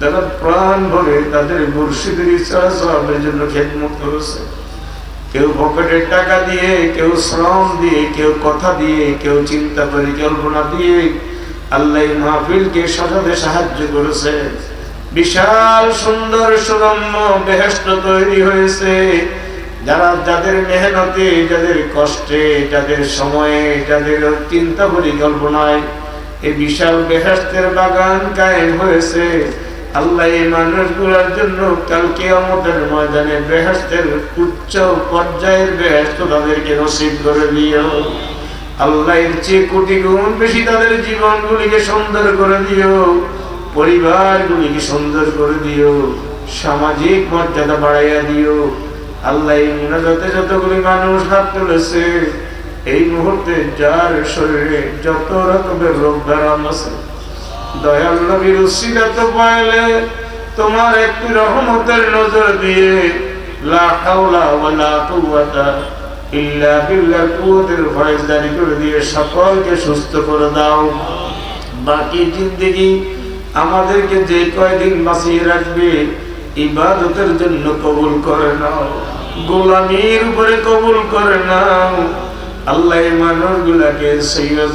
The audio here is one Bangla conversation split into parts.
তারা প্রাণ ভরে তাদের মুর্শিদের ইচ্ছা সবের জন্য খেদমত করেছে। কেউ পকেটের টাকা দিয়ে, কেউ শ্রম দিয়ে, কেউ কথা দিয়ে, কেউ চিন্তা পরিকল্পনা দিয়ে আল্লাহ মাহফিলকে সাজাতে সাহায্য করেছে। বিশাল সুন্দর সুরম্য বেহেস্ত তৈরি হয়েছে। যারা যাদের মেহনতে, যাদের কষ্টে, যাদের সময়ে, যাদের চিন্তা পরিকল্পনায় এই বিশাল বেহেস্তের বাগান কায়েম হয়েছে। আল্লাহ এই মানুষগুলোর জন্য কালকে আমাদের ময়দানে বেহেস্তের উচ্চ পর্যায়ের বেহেস্ত তাদেরকে নসিব করে দিও। আল্লাহ এর চেয়ে কোটি গুণ বেশি তাদের জীবনগুলিকে সুন্দর করে দিও, পরিবারগুলিকে সুন্দর করে দিও, সামাজিক মর্যাদা বাড়াইয়া দিও। আল্লাহ মুনাজাতে যতগুলি মানুষ হাত তুলেছে, এই মুহূর্তে যার শরীরে যত রকমের রোগ ব্যারাম আছে দয়াল নবীর উসিলাত পাইলে তোমার একটু রহমতের নজর দিয়ে লা হাওলা ওয়ালা কুওয়াতা ইল্লা বিল্লাহ কুওয়াতের ফয়জদারি করে দিয়ে সকলকে সুস্থ করে দাও। বাকি জিন্দেগি আমাদেরকে যে কয়দিন বাঁচিয়ে রাখবে, ইবাদতের জন্য কবুল করে নাও। গোলামির উপরে কবুল করে নাও। আল্লাহ মানুষগুলাকে সৈয়দ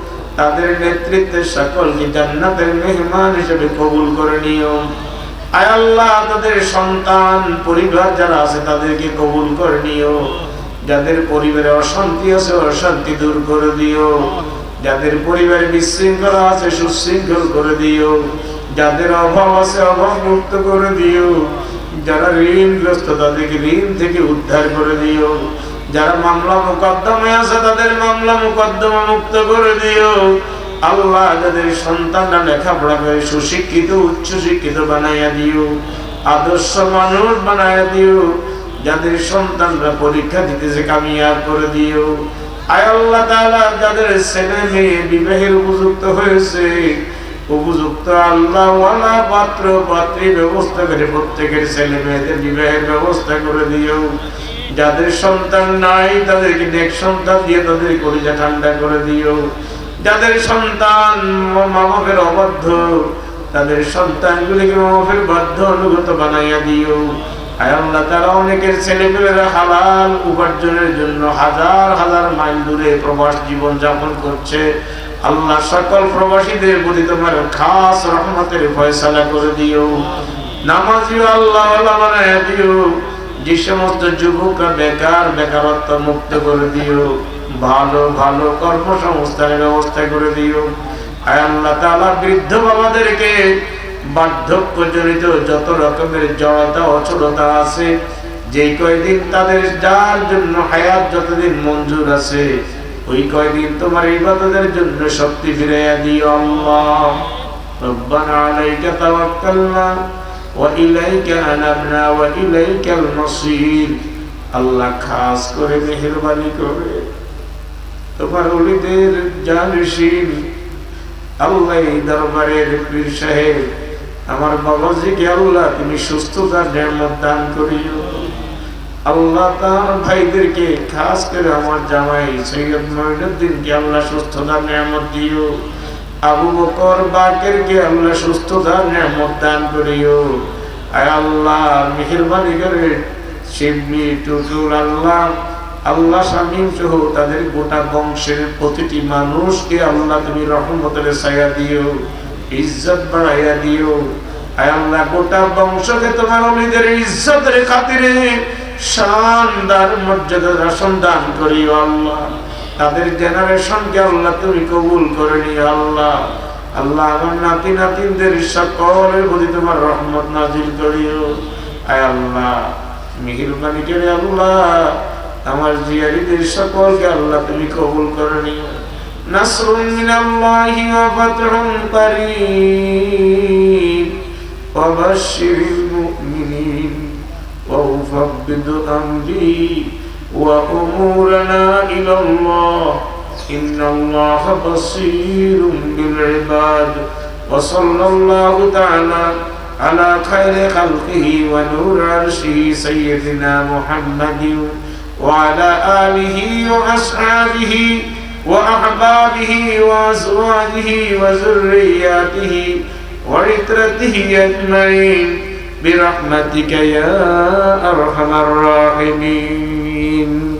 তাদের নেতৃত্বে সকলকে জান্নাতের মেহমান হিসেবে কবুল করে নিও। আয় আল্লাহ, তাদের সন্তান, পরিবার যারা আছে তাদেরকে কবুল করে নিও। যাদের পরিবারে অশান্তি আছে, অশান্তি দূর করে দিও। যাদের পরিবারে বিশৃঙ্খলা আছে, সুশৃঙ্খল করে দিও। যাদের অভাব আছে, অভাব মুক্ত করে দিও। যারা ঋণগ্রস্ত, তাদেরকে ঋণ থেকে উদ্ধার করে দিও। যারা মামলা মোকদ্দমে আছে, তাদের মামলা মোকদ্দমা মুক্ত করে দিও। আল্লাহ যাদের সন্তানরা লেখাপড়া করে, সুশিক্ষিত উচ্চ শিক্ষিত বানাইয়া দিও। আদর্শ মানুষ বানাইয়া দিও। যাদের সন্তানরা পরীক্ষা দিতেছে, কামিয়াব করে দিও। আয় আল্লাহ তাআলা, যাদের ছেলে মেয়ে বিবাহের উপযুক্ত হয়েছে, উপযুক্ত আল্লাহ ওয়ালা পাত্র পাত্রী ব্যবস্থা করে প্রত্যেকের ছেলে মেয়েদের বিবাহের ব্যবস্থা করে দিও। যাদের সন্তান নাই, তাদেরকে নেক সন্তান দিয়ে তাদের কলিজা ঠান্ডা করে দিও। যাদের সন্তান মা বাপের অবাধ্য তাদের সন্তানগুলিকে মা বাপের বাধ্য অনুগত বানাইয়া দিও। তারা অনেকের ছেলেমেয়েরা হালাল উপার্জনের জন্য হাজার হাজার মাইল দূরে প্রবাস জীবন যাপন করছে। আল্লাহ সকল প্রবাসীদের প্রতি তোমার খাস রহমতের ফয়সালা করে দিও। নামাজিও আল্লাহ বানায় দিও। যে সমস্ত যুবক বেকার, বেকারত্ব মুক্ত করে দিও। ভালো ভালো কর্মসংস্থানের ব্যবস্থা করে দিও। আল্লাহ তালা বৃদ্ধ বাবাদেরকে বার্ধক্যজনিত যত রকমের জড়তা অচলতা আছে, যেই কয়দিন তাদের যার জন্য হায়াত যতদিন মঞ্জুর আছে, ওই কয়দিন তোমার ইবাদতের জন্য শক্তি ফিরাইয়া দিও আল্লাহ। রব্বানা আলাইকা তাওয়াক্কালনা। وإليك أنبنا وإليك المصير আল্লাহ খাস করে মেহরবানি করে তোমার অলিদের জানশীল আল্লাহ এই দরবারের পীর সাহেব আমার বাবাজিকে আল্লাহ তুমি সুস্থতার নিয়ামত দান করিও আল্লাহ তার ভাইদেরকে খাস করে আমার জামাই সৈয়দ মঈনুদ্দিনকে আল্লাহ সুস্থতার নিয়ামত দিও আবু বকর বাকেরকে আল্লাহ সুস্থতার নিয়ামত দান করিও। আয় আল্লাহ, মেহরবানি করে শিবলি টুটুল আল্লাহ আল্লাহ স্বামী সহ তাদের গোটা বংশের প্রতিটি মানুষকে আল্লাহ তুমি রহমতের ছায়া দিও, ইজ্জত বাড়াইয়া দিও। আয় আল্লাহ, গোটা বংশকে তোমার অলিদের ইজ্জতের খাতিরে শানদার মর্যাদা সন্ধান করিও আল্লাহ। তাদের জেনারেশনকে আল্লাহ তুমি কবুল করে নিও আল্লাহ আল্লাহ আমার নাতি নাতিনদের সকলের প্রতি তোমার রহমত নাজিল করিও আয় আল্লাহ মেহরবানি করে আল্লাহ আমার জিয়ারিদের সকলকে আল্লাহ তুমি কবুল করে নিও نصر من الله وفتح قريب وبشر المؤمنين وأفضل أمري وأمورنا إلى الله إن الله بصير بالعباد وصلى الله تعالى على خير خلقه ونور عرشه سيدنا محمد وعلى آله وأصحابه وأحبابه وأزواجه وذرياته وعترته أجمعين برحمتك يا أرحم الراحمين. الرحيم